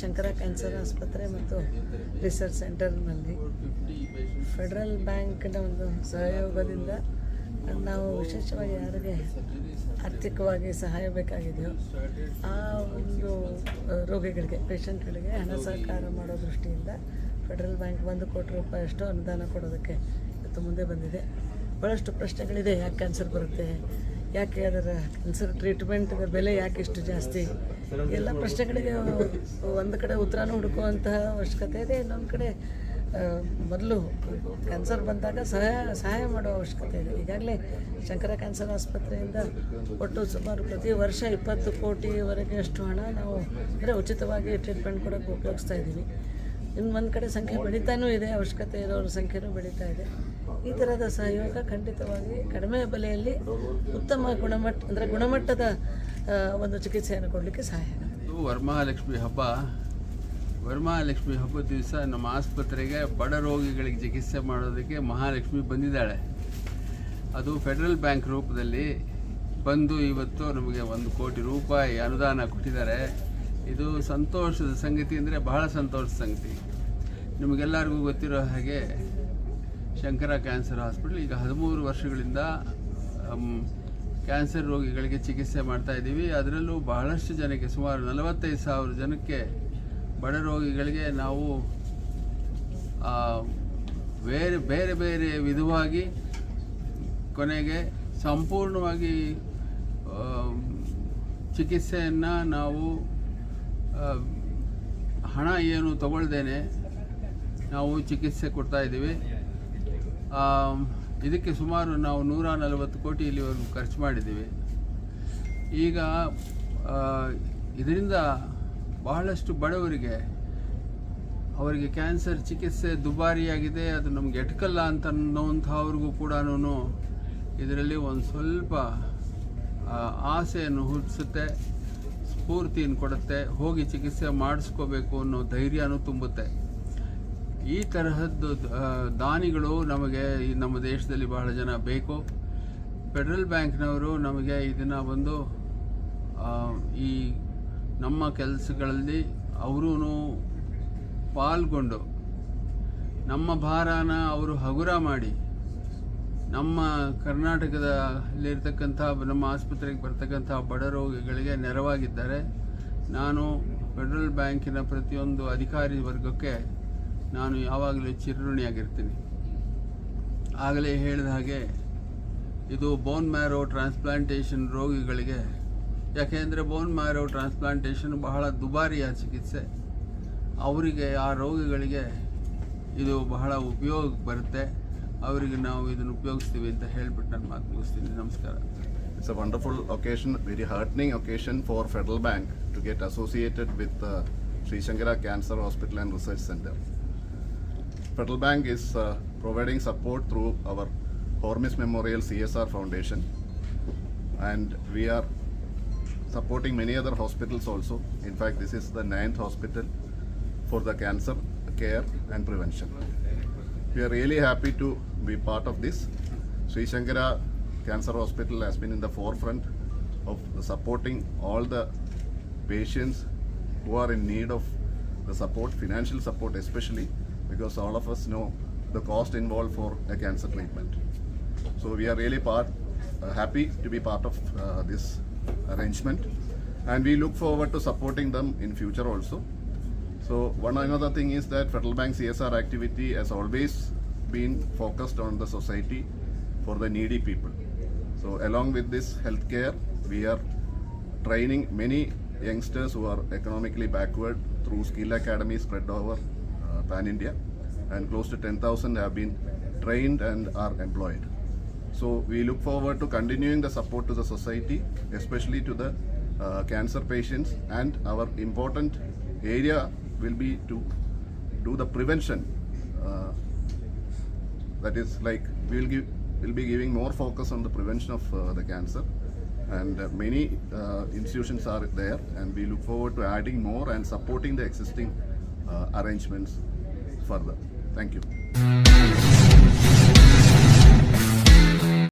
Shankara cancer ಆಸ್ಪತ್ರೆ ಮತ್ತು research ಸೆಂಟರ್ನಲ್ಲಿ ಫೆಡರಲ್ ಬ್ಯಾಂಕ್ನ ಒಂದು ಸಹಯೋಗದಿಂದ ನಾವು ವಿಶೇಷವಾಗಿ ಯಾರಿಗೆ ಆರ್ಥಿಕವಾಗಿ ಸಹಾಯ ಬೇಕಾಗಿದೆಯೋ ಆ ಒಂದು ರೋಗಿಗಳಿಗೆ, ಪೇಷಂಟ್ಗಳಿಗೆ ಹಣ ಸಹಕಾರ ಮಾಡೋ ದೃಷ್ಟಿಯಿಂದ ಫೆಡರಲ್ ಬ್ಯಾಂಕ್ ಒಂದು ಕೋಟಿ ರೂಪಾಯಿಯಷ್ಟು ಅನುದಾನ ಕೊಡೋದಕ್ಕೆ ಇವತ್ತು ಮುಂದೆ ಬಂದಿದೆ. ಭಾಳಷ್ಟು ಪ್ರಶ್ನೆಗಳಿದೆ, ಯಾಕೆ ಕ್ಯಾನ್ಸರ್ ಬರುತ್ತೆ? ಯಾಕೆ ಅದರ ಕ್ಯಾನ್ಸರ್ ಟ್ರೀಟ್ಮೆಂಟ್ಗೆ ಬೆಲೆ ಯಾಕೆ ಇಷ್ಟು ಜಾಸ್ತಿ? ಎಲ್ಲ ಪ್ರಶ್ನೆಗಳಿಗೆ ಒಂದು ಕಡೆ ಉತ್ತರನೂ ಹುಡುಕುವಂತಹ ಅವಶ್ಯಕತೆ ಇದೆ, ಇನ್ನೊಂದು ಕಡೆ ಮೊದಲು ಕ್ಯಾನ್ಸರ್ ಬಂದಾಗ ಸಹಾಯ ಸಹಾಯ ಮಾಡೋ ಅವಶ್ಯಕತೆ ಇದೆ. ಈಗಾಗಲೇ ಶಂಕರ ಕ್ಯಾನ್ಸರ್ ಆಸ್ಪತ್ರೆಯಿಂದ ಒಟ್ಟು ಸುಮಾರು ಪ್ರತಿ ವರ್ಷ ಇಪ್ಪತ್ತು ಕೋಟಿವರೆಗೆ ಅಷ್ಟು ಹಣ ನಾವು ಅಂದರೆ ಉಚಿತವಾಗಿ ಟ್ರೀಟ್ಮೆಂಟ್ ಕೊಡೋಕ್ಕೆ ಉಪಯೋಗಿಸ್ತಾ ಇದ್ದೀವಿ. ಇನ್ನು ಒಂದು ಕಡೆ ಸಂಖ್ಯೆ ಬೆಳೀತಾನೂ ಇದೆ, ಅವಶ್ಯಕತೆ ಇರೋರ ಸಂಖ್ಯೆನೂ ಬೆಳೀತಾ ಇದೆ. ಈ ಥರದ ಸಹಯೋಗ ಖಂಡಿತವಾಗಿ ಕಡಿಮೆ ಬೆಲೆಯಲ್ಲಿ ಉತ್ತಮ ಗುಣಮಟ್ಟ, ಅಂದರೆ ಗುಣಮಟ್ಟದ ಒಂದು ಚಿಕಿತ್ಸೆಯನ್ನು ಕೊಡಲಿಕ್ಕೆ ಸಹಾಯ ಇದು ವರಮಹಾಲಕ್ಷ್ಮಿ ಹಬ್ಬ. ವರಮಹಾಲಕ್ಷ್ಮಿ ಹಬ್ಬದ ದಿವಸ ನಮ್ಮ ಆಸ್ಪತ್ರೆಗೆ ಬಡ ರೋಗಿಗಳಿಗೆ ಚಿಕಿತ್ಸೆ ಮಾಡೋದಕ್ಕೆ ಮಹಾಲಕ್ಷ್ಮಿ ಬಂದಿದ್ದಾಳೆ. ಅದು ಫೆಡರಲ್ ಬ್ಯಾಂಕ್ ರೂಪದಲ್ಲಿ ಬಂದು ಇವತ್ತು ನಮಗೆ ಒಂದು ಕೋಟಿ ರೂಪಾಯಿ ಅನುದಾನ ಕೊಟ್ಟಿದ್ದಾರೆ. ಇದು ಸಂತೋಷದ ಸಂಗತಿ ಅಂದರೆ ಬಹಳ ಸಂತೋಷದ ಸಂಗತಿ. ನಿಮಗೆಲ್ಲರಿಗೂ ಗೊತ್ತಿರೋ ಹಾಗೆ ಶಂಕರ ಕ್ಯಾನ್ಸರ್ ಹಾಸ್ಪಿಟಲ್. ಈಗ ಹದಿಮೂರು ವರ್ಷಗಳಿಂದ ಕ್ಯಾನ್ಸರ್ ರೋಗಿಗಳಿಗೆ ಚಿಕಿತ್ಸೆ ಮಾಡ್ತಾ ಇದ್ದೀವಿ. ಅದರಲ್ಲೂ ಬಹಳಷ್ಟು ಜನಕ್ಕೆ, ಸುಮಾರು ನಲವತ್ತೈದು ಸಾವಿರ ಜನಕ್ಕೆ ಬಡ ರೋಗಿಗಳಿಗೆ ನಾವು ಬೇರೆ ಬೇರೆ ಬೇರೆ ವಿಧವಾಗಿ ಕೊನೆಗೆ ಸಂಪೂರ್ಣವಾಗಿ ಚಿಕಿತ್ಸೆಯನ್ನು ನಾವು ಹಣ ಏನು ತಗೊಳ್ದೇನೆ ನಾವು ಚಿಕಿತ್ಸೆ ಕೊಡ್ತಾ ಇದ್ದೀವಿ. ಇದಕ್ಕೆ ಸುಮಾರು ನಾವು ನೂರ ನಲವತ್ತು ಕೋಟಿ ಇಲ್ಲಿವರೆಗೂ ಖರ್ಚು ಮಾಡಿದ್ದೀವಿ. ಈಗ ಇದರಿಂದ ಬಹಳಷ್ಟು ಬಡವರಿಗೆ ಅವರಿಗೆ ಕ್ಯಾನ್ಸರ್ ಚಿಕಿತ್ಸೆ ದುಬಾರಿಯಾಗಿದೆ, ಅದು ನಮ್ಗೆ ಎಟಕಲ್ಲ ಅಂತ ಅನ್ನೋಂಥವ್ರಿಗೂ ಕೂಡ ಇದರಲ್ಲಿ ಒಂದು ಸ್ವಲ್ಪ ಆಸೆಯನ್ನು ಹುಟ್ಟಿಸುತ್ತೆ, ಸ್ಫೂರ್ತಿಯನ್ನು ಕೊಡುತ್ತೆ, ಹೋಗಿ ಚಿಕಿತ್ಸೆ ಮಾಡಿಸ್ಕೋಬೇಕು ಅನ್ನೋ ಧೈರ್ಯನೂ ತುಂಬುತ್ತೆ. ಈ ತರಹದ್ದು ದಾನಿಗಳು ನಮಗೆ ನಮ್ಮ ದೇಶದಲ್ಲಿ ಬಹಳ ಜನ ಬೇಕು. ಫೆಡರಲ್ ಬ್ಯಾಂಕ್ನವರು ನಮಗೆ ಇದನ್ನು ಒಂದು ಈ ನಮ್ಮ ಕೆಲಸಗಳಲ್ಲಿ ಅವರೂ ಪಾಲ್ಗೊಂಡು ನಮ್ಮ ಭಾರನ ಅವರು ಹಗುರ ಮಾಡಿ ನಮ್ಮ ಕರ್ನಾಟಕದಲ್ಲಿರ್ತಕ್ಕಂಥ, ನಮ್ಮ ಆಸ್ಪತ್ರೆಗೆ ಬರ್ತಕ್ಕಂಥ ಬಡ ರೋಗಿಗಳಿಗೆ ನೆರವಾಗಿದ್ದಾರೆ. ನಾನು ಫೆಡರಲ್ ಬ್ಯಾಂಕಿನ ಪ್ರತಿಯೊಂದು ಅಧಿಕಾರಿ ವರ್ಗಕ್ಕೆ ನಾನು ಯಾವಾಗಲೂ ಚಿರಋಣಿಯಾಗಿರ್ತೀನಿ. ಆಗಲೇ ಹೇಳಿದ ಹಾಗೆ ಇದು ಬೋನ್ ಮ್ಯಾರೋ ಟ್ರಾನ್ಸ್ಪ್ಲಾಂಟೇಷನ್ ರೋಗಿಗಳಿಗೆ ಯಾಕೆಂದರೆ ಬೋನ್ ಮ್ಯಾರೋ ಟ್ರಾನ್ಸ್ಪ್ಲಾಂಟೇಷನ್ ಬಹಳ ದುಬಾರಿಯ ಚಿಕಿತ್ಸೆ. ಅವರಿಗೆ ಆ ರೋಗಿಗಳಿಗೆ ಇದು ಬಹಳ ಉಪಯೋಗ ಬರುತ್ತೆ. ಅವರಿಗೆ ನಾವು ಇದನ್ನು ಉಪಯೋಗಿಸ್ತೀವಿ ಅಂತ ಹೇಳ್ಬಿಟ್ಟು ನಾನು ಮಾತು ಮುಗಿಸ್ತೀನಿ. ನಮಸ್ಕಾರ. It's a wonderful occasion, very heartening occasion for Federal Bank to get associated with uh, cancer Shankara Cancer Research Centre. Federal Bank is uh, providing support through our Hormis Memorial CSR Foundation, and we are supporting many other hospitals also. In fact, this is the ninth hospital for the cancer care and prevention. We are really happy to be part of this. Sri Shankara Cancer Hospital has been in the forefront of supporting all the patients who are in need of the support, financial support especially, because all of us know the cost involved for a cancer treatment. So we are really part, uh, happy to be part of uh, this arrangement, and we look forward to supporting them in future also. So one another thing is that Federal Bank CSR activity has always been focused on the society for the needy people. So along with this healthcare, we are training many youngsters who are economically backward through skill academy spread over pan India, and close to 10,000 have been trained and are employed. So we look forward to continuing the support to the society, especially to the uh, cancer patients, and our important area will be to do the prevention. Uh, that is like we will give will be giving more focus on the prevention of uh, the cancer and many uh, institutions are there and we look forward to adding more and supporting the existing uh, arrangements further. Thank you